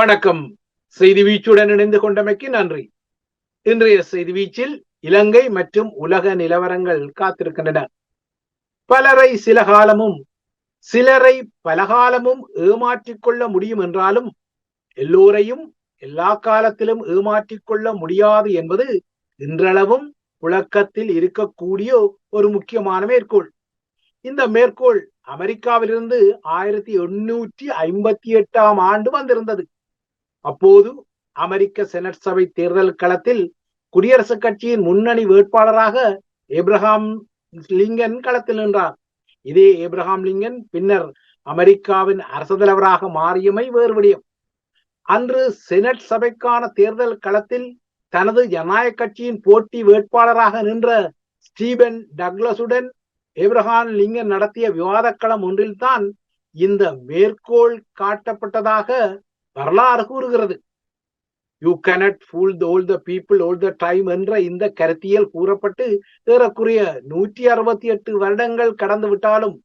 வணக்கம். செய்தி வீச்சுடன் இணைந்து கொண்டமைக்கு நன்றி. இன்றைய செய்தி வீச்சில் இலங்கை மற்றும் உலக நிலவரங்கள் காத்திருக்கின்றன. பலரை சில காலமும் சிலரை பலகாலமும் ஏமாற்றிக்கொள்ள முடியும் என்றாலும் எல்லோரையும் எல்லா காலத்திலும் ஏமாற்றிக் கொள்ள முடியாது என்பது இன்றளவும் புழக்கத்தில் இருக்கக்கூடிய ஒரு முக்கியமான மேற்கோள். இந்த மேற்கோள் அமெரிக்காவிலிருந்து ஆயிரத்தி எண்ணூற்றி ஐம்பத்தி எட்டாம் ஆண்டு வந்திருந்தது. அப்போது அமெரிக்க செனட் சபை தேர்தல் களத்தில் குடியரசுக் கட்சியின் முன்னணி வேட்பாளராக ஏப்ரஹாம் லிங்கன் களத்தில் நின்றார். இதே ஏப்ரஹாம் லிங்கன் பின்னர் அமெரிக்காவின் அரசு தலைவராக மாறியமை வேறு விடயம். அன்று செனட் சபைக்கான தேர்தல் களத்தில் தனது ஜனநாயக கட்சியின் போட்டி வேட்பாளராக நின்ற ஸ்டீபன் டக்லஸுடன் ஏப்ரஹாம் லிங்கன் நடத்திய விவாதக்களம் ஒன்றில்தான் இந்த மேற்கோள் காட்டப்பட்டதாக வரலாறு கூறுகிறது. You can't fool all the people all the time என்ற இந்த கருத்தியல் கூறப்பட்டு ஏறக்குறைய நூற்றி அறுபத்தி எட்டு வருடங்கள் கடந்து விட்டாலும்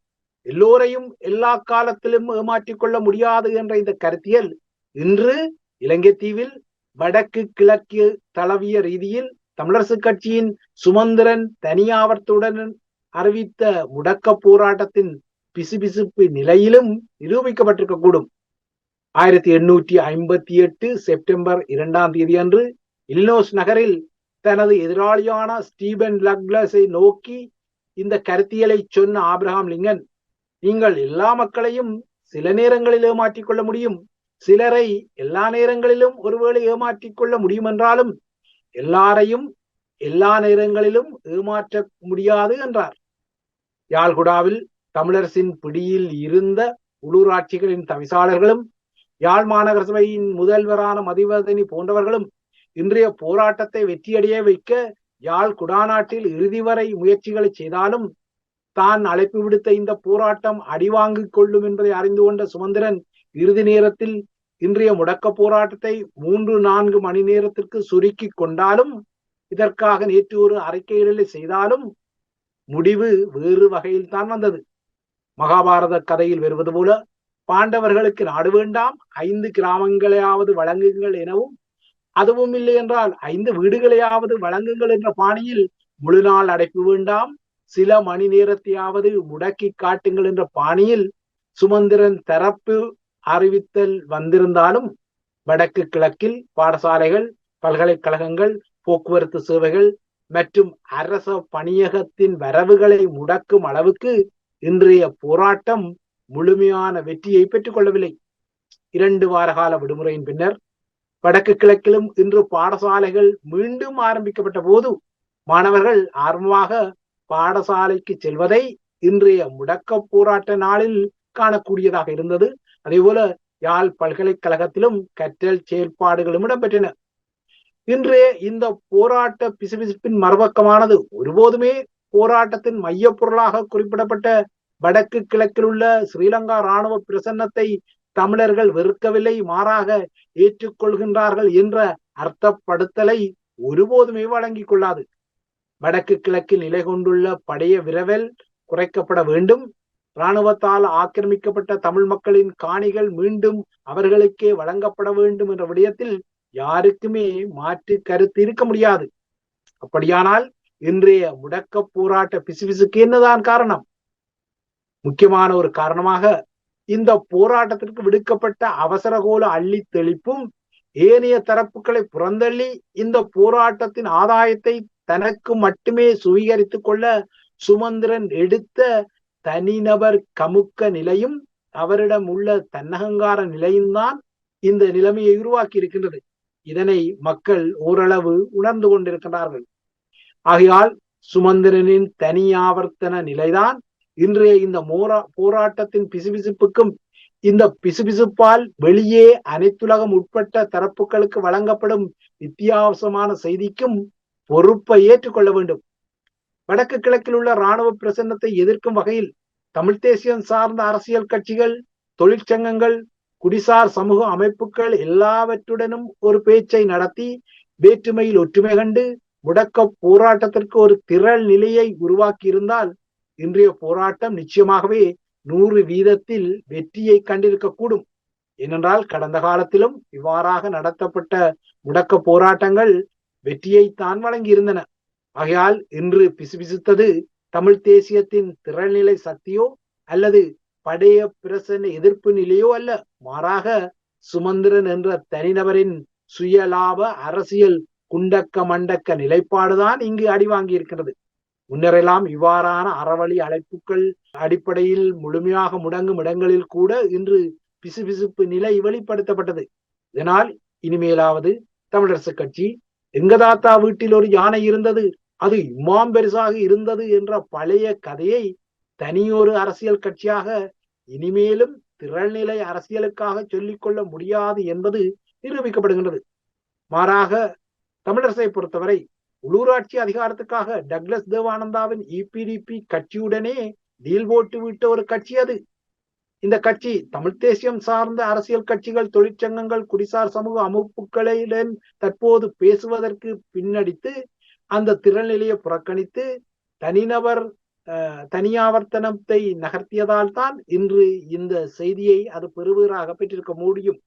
எல்லோரையும் எல்லா காலத்திலும் ஏமாற்றிக் கொள்ள முடியாது என்ற இந்த கருத்தியல் இன்று இலங்கை தீவில் வடக்கு கிழக்கு தளவிய ரீதியில் தமிழரசு கட்சியின் சுமந்திரன் தனியாவர்த்துடன் அறிவித்த முடக்க போராட்டத்தின் பிசுபிசுப்பு நிலையிலும் நிரூபிக்கப்பட்டிருக்க கூடும் ஆயிரத்தி எண்ணூற்றி ஐம்பத்தி எட்டு செப்டம்பர் இரண்டாம் தேதி அன்று இல்னோஸ் நகரில் தனது எதிராளியான ஸ்டீபன் லக்லஸை நோக்கி இந்த கருத்தியலை சொன்ன ஆப்ரஹாம் லிங்கன் நீங்கள் எல்லா மக்களையும் சில நேரங்களில் ஏமாற்றிக் கொள்ள முடியும். சிலரை எல்லா நேரங்களிலும் ஒருவேளை ஏமாற்றிக் கொள்ள முடியும் என்றாலும் எல்லாரையும் எல்லா நேரங்களிலும் ஏமாற்ற முடியாது என்றார். யாழ்குடாவில் தமிழரசின் பிடியில் இருந்த உள்ளூராட்சிகளின் தவிசாளர்களும் யாழ் மாநகர சபையின் முதல்வரான மதிவதனி போன்றவர்களும் இன்றைய போராட்டத்தை வெற்றியடைய வைக்க யாழ் குடாநாட்டில் இறுதி வரை முயற்சிகளை செய்தாலும் தான் அழைப்பு விடுத்த இந்த போராட்டம் அடிவாங்கிக் கொள்ளும் என்பதை அறிந்து கொண்ட சுமந்திரன் இறுதி நேரத்தில் இன்றைய முடக்க போராட்டத்தை மூன்று நான்கு மணி நேரத்திற்கு சுருக்கி கொண்டாலும் இதற்காக நேற்று ஒரு அறிக்கையிடலை செய்தாலும் முடிவு வேறு வகையில் தான் வந்தது. மகாபாரத கதையில் வருவது போல பாண்டவர்களுக்கு நாடு வேண்டாம் ஐந்து கிராமங்களையாவது வழங்குங்கள் எனவும் அதுவும் இல்லை என்றால் ஐந்து வீடுகளையாவது வழங்குங்கள் என்ற பாணியில் முழு நாள் அடைப்பு வேண்டாம் சில மணி நேரத்தையாவது முடக்கி காட்டுங்கள் என்ற பாணியில் சுமந்திரன் தரப்பு அறிவித்தல் வந்திருந்தாலும் வடக்கு கிழக்கில் பாடசாலைகள் பல்கலைக்கழகங்கள் போக்குவரத்து சேவைகள் மற்றும் அரச பணியகத்தின் வரவுகளை முடக்கும் அளவுக்கு இன்றைய போராட்டம் முழுமையான வெற்றியை பெற்றுக் கொள்ளவில்லை இரண்டு வார கால விடுமுறையின் பின்னர் வடக்கு கிழக்கிலும் இன்று பாடசாலைகள் மீண்டும் ஆரம்பிக்கப்பட்ட போது மாணவர்கள் ஆர்வமாக பாடசாலைக்கு செல்வதை இன்றைய முடக்க போராட்ட நாளில் காணக்கூடியதாக இருந்தது. அதே போல யாழ் பல்கலைக்கழகத்திலும் கற்றல் செயல்பாடுகளும் இடம்பெற்றன. இன்றைய இந்த போராட்ட பிசுபிசுப்பின் மறுபக்கமானது ஒருபோதுமே போராட்டத்தின் மைய பொருளாக குறிப்பிடப்பட்ட வடக்கு கிழக்கில் உள்ள ஸ்ரீலங்கா இராணுவ பிரசன்னத்தை தமிழர்கள் வெறுக்கவில்லை மாறாக ஏற்றுக்கொள்கின்றார்கள் என்ற அர்த்தப்படுத்தலை ஒருபோதுமே வழங்கிக் கொள்ளாது. வடக்கு கிழக்கில் நிலை கொண்டுள்ள படைய விரவல் குறைக்கப்பட வேண்டும். இராணுவத்தால் ஆக்கிரமிக்கப்பட்ட தமிழ் மக்களின் காணிகள் மீண்டும் அவர்களுக்கே வழங்கப்பட வேண்டும் என்ற விடயத்தில் யாருக்குமே மாற்று கருத்து இருக்க முடியாது. அப்படியானால் இன்றைய முடக்க போராட்ட பிசுபிசுக்கு என்னதான் காரணம்? முக்கியமான ஒரு காரணமாக இந்த போராட்டத்திற்கு விடுக்கப்பட்ட அவசரகோல அள்ளி தெளிப்பும் ஏனைய தரப்புகளை புறந்தள்ளி இந்த போராட்டத்தின் ஆதாயத்தை தனக்கு மட்டுமே சுவீகரித்துக் கொள்ள சுமந்திரன் எடுத்த தனிநபர் கமுக்க நிலையும் அவரிடம் உள்ள தன்னகங்கார நிலையும் தான் இந்த நிலைமையை உருவாக்கி இருக்கின்றது. இதனை மக்கள் ஓரளவு உணர்ந்து கொண்டிருக்கிறார்கள் ஆகையால் சுமந்திரனின் தனியாவர்த்தன நிலைதான் இன்றைய இந்த மோரா போராட்டத்தின் பிசுபிசுப்புக்கும் இந்த பிசுபிசுப்பால் வெளியே அனைத்துலகம் உட்பட்ட தரப்புகளுக்கு வழங்கப்படும் வித்தியாசமான செய்திக்கும் பொறுப்பை ஏற்றுக்கொள்ள வேண்டும். வடக்கு கிழக்கில் உள்ள இராணுவ பிரசன்னத்தை எதிர்க்கும் வகையில் தமிழ் தேசியம் சார்ந்த அரசியல் கட்சிகள் தொழிற்சங்கங்கள் குடிசார் சமூக அமைப்புகள் எல்லாவற்றுடனும் ஒரு பேச்சை நடத்தி வேற்றுமையில் ஒற்றுமை கண்டு முடக்க போராட்டத்திற்கு ஒரு திரள் நிலையை உருவாக்கியிருந்தால் இன்றைய போராட்டம் நிச்சயமாகவே நூறு வீதத்தில் வெற்றியை கண்டிருக்கக்கூடும். ஏனென்றால் கடந்த காலத்திலும் இவ்வாறாக நடத்தப்பட்ட முடக்க போராட்டங்கள் வெற்றியை தான் வழங்கியிருந்தன. ஆகையால் இன்று பிசுபிசுத்தது தமிழ் தேசியத்தின் திறநிலை சக்தியோ அல்லது படைய பிரசன்ன எதிர்ப்பு நிலையோ அல்ல. மாறாக சுமந்திரன் என்ற தனிநபரின் சுயலாப அரசியல் குண்டக்க மண்டக்க நிலைப்பாடுதான் இங்கு அடிவாங்கி இருக்கிறது முன்னரெல்லாம் இவ்வாறான அறவழி அழைப்புகள் அடிப்படையில் முழுமையாக முடங்கும் இடங்களில் கூட இன்று பிசுபிசுப்பு நிலை வெளிப்படுத்தப்பட்டது. இதனால் இனிமேலாவது தமிழரசு கட்சி எங்க தாத்தா வீட்டில் ஒரு யானை இருந்தது அது இம்மாம் பெருசாக இருந்தது என்ற பழைய கதையை தனியொரு அரசியல் கட்சியாக இனிமேலும் திரள்நிலை அரசியலுக்காக சொல்லிக்கொள்ள முடியாது என்பது நிரூபிக்கப்படுகின்றது. மாறாக தமிழரசை பொறுத்தவரை உள்ளூராட்சி அதிகாரத்துக்காக டக்ளஸ் தேவானந்தாவின் இபிடிபி கட்சியுடனே டீல் போட்டு விட்ட ஒரு கட்சி அது. இந்த கட்சி தமிழ் தேசியம் சார்ந்த அரசியல் கட்சிகள் தொழிற்சங்கங்கள் குடிசார் சமூக அமைப்புகளுடன் தற்போது பேசுவதற்கு பின்னடித்து அந்த திறநிலையை புறக்கணித்து தனிநபர் தனியாவர்த்தனத்தை நகர்த்தியதால் தான் இன்று இந்த செய்தியை அது பெறுவீராக பெற்றிருக்க முடியும்.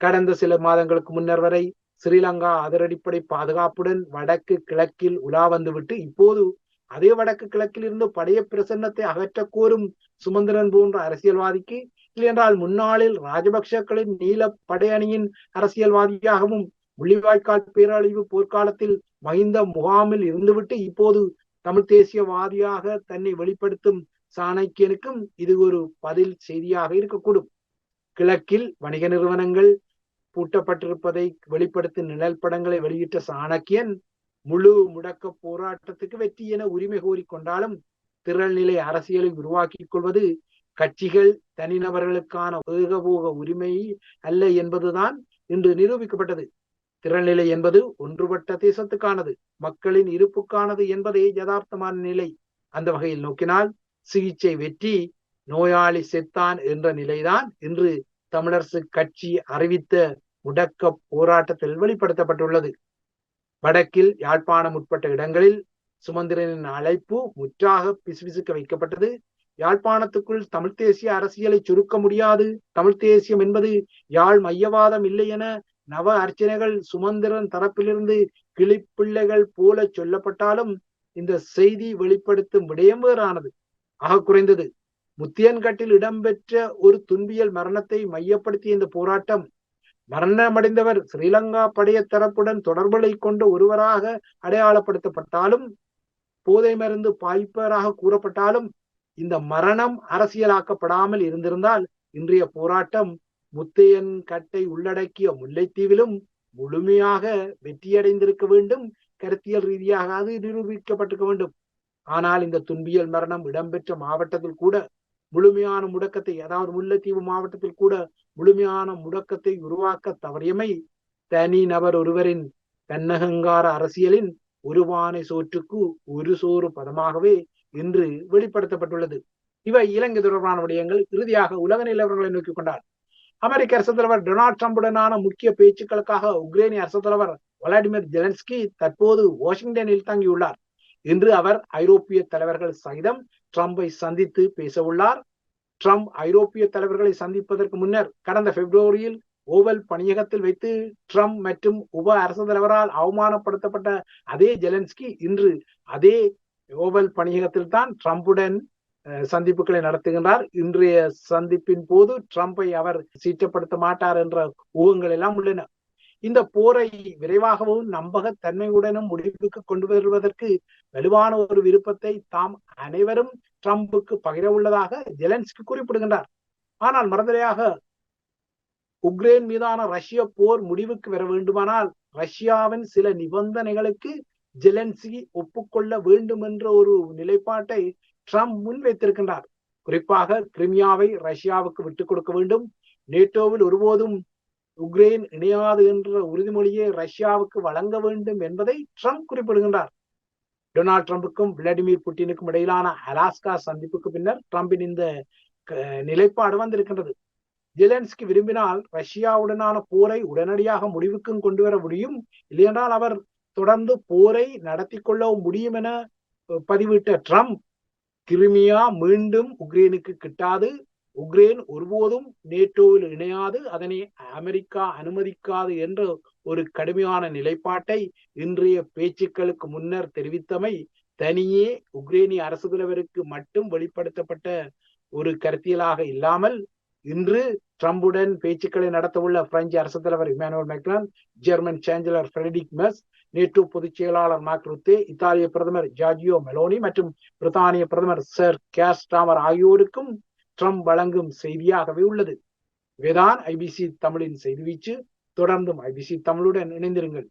கடந்த சில மாதங்களுக்கு முன்னர் வரை ஸ்ரீலங்கா அதரடிப்படை பாதுகாப்புடன் வடக்கு கிழக்கில் உலா வந்துவிட்டு இப்போது அதே வடக்கு கிழக்கில் இருந்து படைய பிரசன்னத்தை அகற்ற கோரும் சுமந்திரன் போன்ற அரசியல்வாதிக்கு இல்லையென்றால் முன்னாளில் ராஜபக்சக்களின் நீல படையணியின் அரசியல்வாதியாகவும் முள்ளிவாய்க்கால் பேரழிவு போர்க்காலத்தில் மகிந்த முகாமில் இருந்துவிட்டு இப்போது தமிழ் தேசியவாதியாக தன்னை வெளிப்படுத்தும் சாணக்கியனுக்கும் இது ஒரு பதில் செய்தியாக இருக்கக்கூடும். கிழக்கில் வணிக நிறுவனங்கள் பூட்டப்பட்டிருப்பதை வெளிப்படுத்தும் நிழல் படங்களை வெளியிட்ட சாணக்கியன் முழு முடக்க போராட்டத்துக்கு வெற்றி என உரிமை கோரிக்கொண்டாலும் திரள்நிலை அரசியலை உருவாக்கிக் கொள்வது கட்சிகள் தனிநபர்களுக்கான ஏகபோக உரிமை அல்ல என்பதுதான் இன்று நிரூபிக்கப்பட்டது. திறநிலை என்பது ஒன்றுபட்ட தேசத்துக்கானது மக்களின் இருப்புக்கானது என்பதே யதார்த்தமான நிலை. அந்த வகையில் நோக்கினால் சிகிச்சை வெற்றி நோயாளி செத்தான் என்ற நிலைதான் இன்று தமிழரசு கட்சி அறிவித்த முடக்க போராட்டத்தில் வெளிப்படுத்தப்பட்டுள்ளது. வடக்கில் யாழ்ப்பாணம் உட்பட்ட இடங்களில் சுமந்திரனின் அழைப்பு முற்றாக பிசுபிசுக்க வைக்கப்பட்டது. யாழ்ப்பாணத்துக்குள் தமிழ் தேசிய அரசியலை சுருக்க முடியாது. தமிழ் தேசியம் என்பது யாழ் மையவாதம் இல்லை என நவ அர்ச்சனைகள் சுமந்திரன் தரப்பிலிருந்து கிளிப்பிள்ளைகள் போல சொல்லப்பட்டாலும் இந்த செய்தி வெளிப்படுத்தும் விடயம் வேறானது. ஆக குறைந்தது முத்தியன்கட்டில் இடம்பெற்ற ஒரு துன்பியல் மரணத்தை மையப்படுத்திய இந்த போராட்டம் மரணமடைந்தவர் ஸ்ரீலங்கா படைய தரப்புடன் தொடர்புகளை கொண்டு ஒருவராக அடையாளப்படுத்தப்பட்டாலும் போதை மருந்து பாய்ப்பராக கூறப்பட்டாலும் இந்த மரணம் அரசியலாக்கப்படாமல் இருந்திருந்தால் இன்றைய போராட்டம் முத்தையன் கட்டை உள்ளடக்கிய முல்லைத்தீவிலும் முழுமையாக வெற்றியடைந்திருக்க வேண்டும். கருத்தியல் ரீதியாக அது நிரூபிக்கப்பட்டிருக்க வேண்டும். ஆனால் இந்த துன்பியல் மரணம் இடம்பெற்ற மாவட்டத்தில் கூட முழுமையான முடக்கத்தை அதாவது முல்லைத்தீவு மாவட்டத்தில் கூட முழுமையான முடக்கத்தை உருவாக்க தவறியமை தனி நபர் ஒருவரின் தன்னகங்கார அரசியலின் ஒருவானை சோற்றுக்கு ஒரு சோறு பதமாகவே இன்று வெளிப்படுத்தப்பட்டுள்ளது. இவை இலங்கை தொடர்பான விடயங்கள். இறுதியாக உலக நிலவரங்களை நோக்கிக் கொண்டார். அமெரிக்க அரசு தலைவர் டொனால்ட் ட்ரம்புடனான முக்கிய பேச்சுக்களுக்காக உக்ரைனிய அரசு தலைவர் விளாடிமிர் ஜெலன்ஸ்கி தற்போது வாஷிங்டனில் தங்கியுள்ளார். இன்று அவர் ஐரோப்பிய தலைவர்கள் சகிதம் ட்ரம்பை சந்தித்து பேச உள்ளார் ட்ரம்ப் ஐரோப்பிய தலைவர்களை சந்திப்பதற்கு முன்னர் கடந்த பிப்ரவரியில் ஓவல் பணியகத்தில் வைத்து ட்ரம்ப் மற்றும் உப அரசு தலைவரால் அவமானப்படுத்தப்பட்ட அதே ஜெலன்ஸ்கி இன்று அதே ஓவல் பணியகத்தில் தான் ட்ரம்புடன் சந்திப்புகளை நடத்துகின்றார். இன்றைய சந்திப்பின் போது ட்ரம்பை அவர் சீற்றப்படுத்த மாட்டார் என்ற ஊகங்கள் எல்லாம் உள்ளன. இந்த போரை விரைவாகவும் நம்பகத்தன்மையுடனும் முடிவுக்கு கொண்டு வருவதற்கு வலுவான ஒரு விருப்பத்தை தாம் அனைவரும் ட்ரம்புக்கு பகிர உள்ளதாக ஜெலன்ஸ்கி குறிப்பிடுகின்றார். ஆனால் மறந்தலையாக உக்ரைன் மீதான ரஷ்ய போர் முடிவுக்கு வர வேண்டுமானால் ரஷ்யாவின் சில நிபந்தனைகளுக்கு ஜெலன்ஸ்கி ஒப்புக்கொள்ள வேண்டும் என்ற ஒரு நிலைப்பாட்டை ட்ரம்ப் முன்வைத்திருக்கின்றார். குறிப்பாக கிரிமியாவை ரஷ்யாவுக்கு விட்டுக் கொடுக்க வேண்டும். நேட்டோவில் ஒருபோதும் உக்ரைன் இணையாது என்ற உறுதிமொழியை ரஷ்யாவுக்கு வழங்க வேண்டும் என்பதை ட்ரம்ப் குறிப்பிடுகின்றார். டொனால்ட் ட்ரம்புக்கும் விளாடிமிர் புட்டினுக்கும் இடையிலான அலாஸ்கா சந்திப்புக்கு பின்னர் ட்ரம்பின் இந்த நிலைப்பாடு வந்திருக்கின்றது. ஜெலன்ஸ்கி விரும்பினால் ரஷ்யாவுடனான போரை உடனடியாக முடிவுக்கும் கொண்டு வர முடியும். இல்லையென்றால் அவர் தொடர்ந்து போரை நடத்தி கொள்ளவும் முடியும் என பதிவிட்ட ட்ரம்ப் கிரிமியா மீண்டும் உக்ரைனுக்கு கிட்டாது. உக்ரைன் ஒருபோதும் நேட்டோவில் இணையாது அதனை அமெரிக்கா அனுமதிக்காது என்ற ஒரு கடுமையான நிலைப்பாட்டை இன்றைய பேச்சுக்களுக்கு முன்னர் தெரிவித்தமை தனியே உக்ரைனிய அரசு தலைவருக்கு மட்டும் வெளிப்படுத்தப்பட்ட ஒரு கருத்தியலாக இல்லாமல் இன்று ட்ரம்புடன் பேச்சுக்களை நடத்தவுள்ள பிரெஞ்சு அரசு தலைவர் Emmanuel Macron German chancellor Friedrich Merz NATO பொதுச் செயலாளர் மார்க் ருத்தே இத்தாலிய பிரதமர் ஜார்ஜியோ மெலோனி மற்றும் பிரித்தானிய பிரதமர் சர் கேஸ் டாமர் ஆகியோருக்கும் ட்ரம்ப் வழங்கும் செய்தியாகவே உள்ளது. இவைதான் ஐபிசி தமிழின் செய்தி வீச்சு. தொடர்ந்தும் ஐபிசி தமிழுடன் இணைந்திருங்கள்.